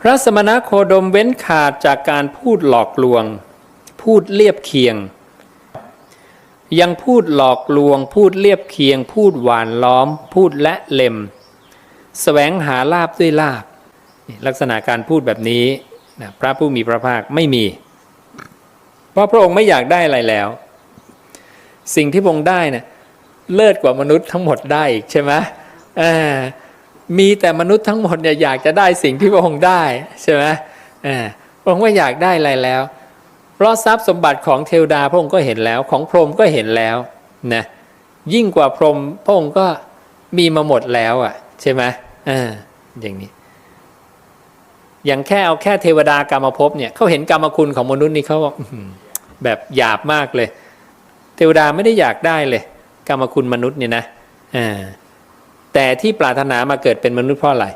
พระสมณโคดมเว้นขาดจากการพูดหลอกลวง พูดเลียบเคียง ยังพูดหลอกลวง พูดเลียบเคียง พูดหวานล้อม พูดและเล็มแสวงหาลาบด้วยลาบ ลักษณะการพูดแบบนี้นะพระผู้มีพระภาคไม่มี เพราะพระองค์ไม่อยากได้อะไรแล้ว สิ่งที่พระองค์ได้นะเลิศกว่ามนุษย์ทั้งหมดได้อีกใช่ไหมอ่า มีแต่มนุษย์ทั้งหมดเนี่ยอยากจะได้สิ่งที่พระองค์ได้ใช่ไหมอ่าพระองค์ไม่อยากได้อะไรแล้ว เพราะทรัพย์สมบัติของเทวดาพระองค์ก็เห็นแล้ว ของพรหมก็เห็นแล้วนะยิ่งกว่าพรหมพระองค์ก็มีมาหมดแล้วอะใช่ไหมอ่าอย่างนี้ อย่างแค่เอาแค่เทวดากรรมภพเนี่ยเขาเห็นกรรมคุณของมนุษย์นี่เขาบแบบหยาบมากเลย เทวดาไม่ได้อยากได้เลย กรรมคุณมนุษย์เนี่ยนะอ่า แต่ที่ปรารถนามาเกิดเป็นมนุษย์เพราะอะไร